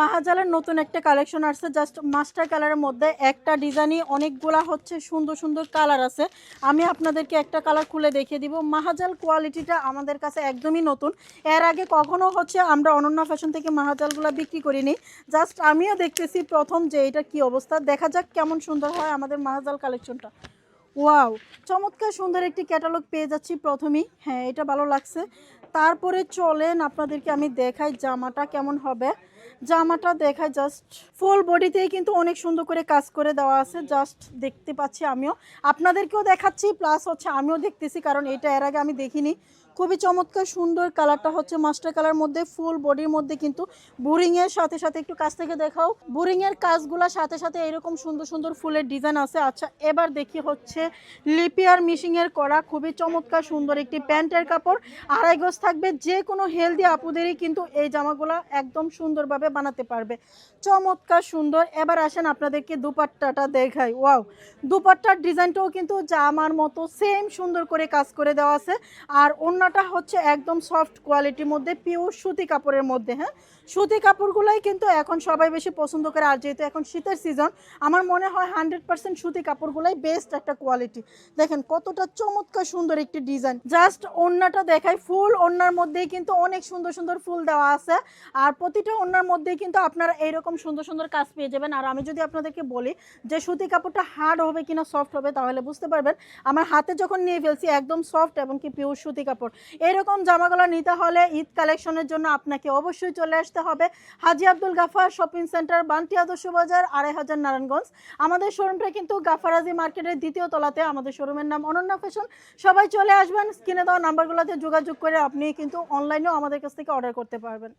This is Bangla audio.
মাহাজালের নতুন একটা কালেকশন আসছে জাস্ট মাস্টার কালারের মধ্যে একটা ডিজাইনই অনেকগুলা হচ্ছে সুন্দর সুন্দর কালার আছে। আমি আপনাদেরকে একটা কালার খুলে দেখিয়ে দিব। মাহাজাল কোয়ালিটিটা আমাদের কাছে একদমই নতুন। এর আগে কখনো হচ্ছে আমরা অনন্যা ফ্যাশন থেকে মাহাজালগুলো বিক্রি করিনি। জাস্ট আমিও দেখতেছি প্রথম যে এটা কি অবস্থা। দেখা যাক কেমন সুন্দর হয় আমাদের মাহাজাল কালেকশনটা ওয়াও চমৎকার সুন্দর একটি ক্যাটালগ পেয়ে যাচ্ছি প্রথমেই। হ্যাঁ এটা ভালো লাগছে। তারপরে চলেন আপনাদেরকে আমি দেখাই জামাটা কেমন হবে। জামাটা দেখাই জাস্ট ফুল বডিতেই কিন্তু অনেক সুন্দর করে কাজ করে দেওয়া আছে জাস্ট দেখতে পাচ্ছি আমিও। আপনাদেরকেও দেখাচ্ছি প্লাস হচ্ছে আমিও দেখতেছি, কারণ এটা এর আগে আমি দেখিনি। খুবই চমৎকার সুন্দর কালারটা হচ্ছে মাস্টার কালার মধ্যে ফুল বডির মধ্যে কিন্তু বোরিংয়ের সাথে সাথে একটু কাছ থেকে দেখাও। বোরিংয়ের কাজগুলোর সাথে সাথে এরকম সুন্দর সুন্দর ফুলের ডিজাইন আছে। আচ্ছা এবার দেখি হচ্ছে লিপিয়ার মিশিংয়ের করা। খুবই চমৎকার সুন্দর একটি প্যান্টের কাপড়। আড়াই গজ থাকবে যে কোনো হেলদি আপুদেরই কিন্তু এই জামাগুলো একদম সুন্দরভাবে বানাতে পারবে। চমৎকার সুন্দর। এবার আসেন আপনাদেরকে দুপাট্টাটা দেখাই। ওয়াও! দুপাট্টার ডিজাইনটাও কিন্তু জামার মতো সেম সুন্দর করে কাজ করে দেওয়া আছে। আর অন্যটা হচ্ছে একদম সফট কোয়ালিটির মধ্যে পিওর সুতি কাপড়ের মধ্যে হ্যাঁ? সুতি কাপড়গুলোই কিন্তু এখন সবাই বেশি পছন্দ করে, আর যেহেতু এখন শীতের সিজন আমার মনে হয় হান্ড্রেড পার্সেন্ট সুতি কাপড়গুলোই বেস্ট একটা কোয়ালিটি দেখেন কতটা চমৎকার সুন্দর একটি ডিজাইন জাস্ট ওন্নাটা দেখাই ফুল ওন্নার মধ্যেই কিন্তু অনেক সুন্দর সুন্দর ফুল দেওয়া আছে। আর প্রতিটা ওন্নার মধ্যেই কিন্তু আপনারা এইরকম সুন্দর সুন্দর কাজ পেয়ে যাবেন। আর আমি যদি আপনাদেরকে বলি যে সুতি কাপড়টা হার্ড হবে কিনা সফট হবে, তাহলে বুঝতে পারবেন আমার হাতে যখন নিয়ে ফেলছি একদম সফট এবং কি পিওর সুতি কাপড়। এরকম জামাগুলো নিতে হলে ঈদ কালেকশনের জন্য আপনাকে অবশ্যই চলে আসতে হবে। হাজি আব্দুল গাফার শপিং সেন্টার বান্টি আদর্শ বাজার, আড়াই হাজার নারায়ণগঞ্জ। আমাদের শোরুমটা কিন্তু গাফারাজি মার্কেটের দ্বিতীয় তলাতে। আমাদের শোরুমের নাম অনন্যা ফ্যাশন সবাই চলে আসবেন, স্ক্রিনে দেওয়া নাম্বারগুলোতে যোগাযোগ করে আপনি কিন্তু অনলাইনেও আমাদের কাছ থেকে অর্ডার করতে পারবেন।